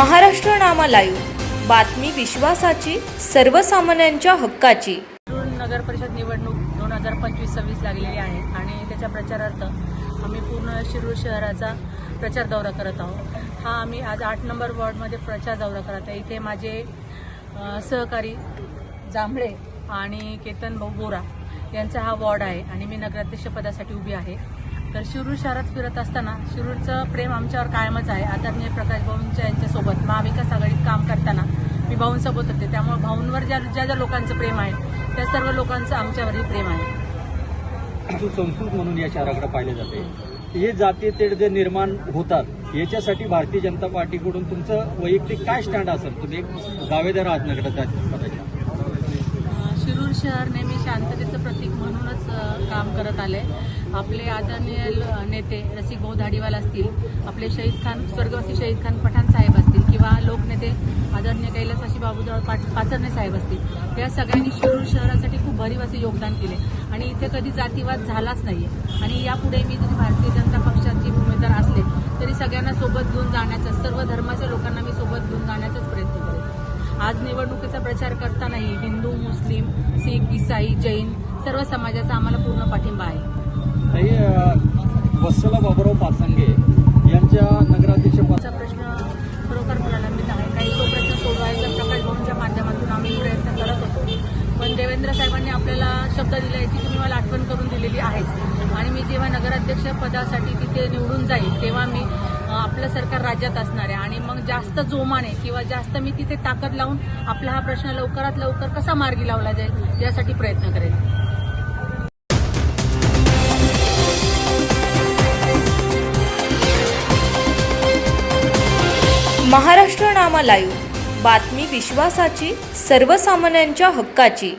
महाराष्ट्र नामा live. बातमी विश्वासाची सर्वसामान्यांच्या हक्काची. नगर परिषद निवडणूक दोन हजार पंचवीस सव्वीस लागलेली आहे आणि त्याच्या प्रचारार्थ आम्ही पूर्ण शिरूर शहराचा प्रचार दौरा करत आहोत. हा आम्ही आज आठ नंबर वॉर्डमध्ये प्रचार दौरा करत आहे. इथे माझे सहकारी जांभळे आणि केतन भाऊ बोरा यांचा हा वॉर्ड आहे आणि मी नगराध्यक्षपदासाठी उभी आहे. तर शिरूर शहरात फिरत असताना शिरूरचं प्रेम आमच्यावर कायमच आहे. आदरणीय प्रकाश भाऊंच्या यांच्यासोबत महाविकास आघाडीत काम करताना मी भाऊंसोबत होते. त्यामुळे भाऊंवर ज्या ज्या ज्या लोकांचं प्रेम आहे त्या सर्व लोकांचं आमच्यावरही प्रेम आहे. संस्कृत म्हणून या शहराकडे पाहिले जाते हे जाती तेढ जे निर्माण होतात याच्यासाठी भारतीय जनता पार्टीकडून तुमचं वैयक्तिक काय स्टँड असेल? तुम्ही एक दावेदार आहात नगराध्यक्षपदाच्या अ, शहर नेहमी शांततेचं प्रतीक म्हणूनच काम करत आले. आपले आदरणीय नेते रसिक भाऊ धाडीवाल असतील आपले शहीद खान स्वर्गवासी शहीद खान पठाण साहेब असतील किंवा लोकनेते आदरणीय अशी बाबूराव पाट पासरणे साहेब असतील या सगळ्यांनी शिरूर शहरासाठी खूप भरीव असे योगदान केले. आणि इथे कधी जातीवाद झालाच नाही आणि यापुढे मी जरी भारतीय जनता पक्षाचे उमेदवार असले तरी सगळ्यांना सोबत घेऊन जाण्याचा सर्व धर्माच्या लोकांना मी सोबत घेऊन जाण्याचाच प्रयत्न करेन. आज निवडणुकीचा प्रचार करतानाही हिंदू मुस्लिम इसाई जैन सर्व समाजाचा आम्हाला पूर्ण पाठिंबा आहे. वत्सला बाबुराव पाचंगे यांच्या नगराध्यक्षपद आमचा प्रश्न खरोखर प्रलंबित आहे काही तो प्रश्न सोडवायचा प्रकाश भाऊंच्या माध्यमातून आम्ही प्रयत्न करत होतो. पण देवेंद्र साहेबांनी आपल्याला शब्द दिला याची तुम्ही मला आठवण करून दिलेली आहेच आणि मी जेव्हा नगराध्यक्ष पदासाठी तिथे निवडून जाईल तेव्हा मी आपलं सरकार राज्यात असणार आहे. आणि मग जास्त जोमाने किंवा जास्त मी तिथे ताकद लावून आपला हा प्रश्न लवकरात लवकर कसा मार्गी लावला जाईल यासाठी प्रयत्न करेल महाराष्ट्र नामा लाईव्ह. बातमी विश्वासाची सर्वसामान्यांच्या हक्काची.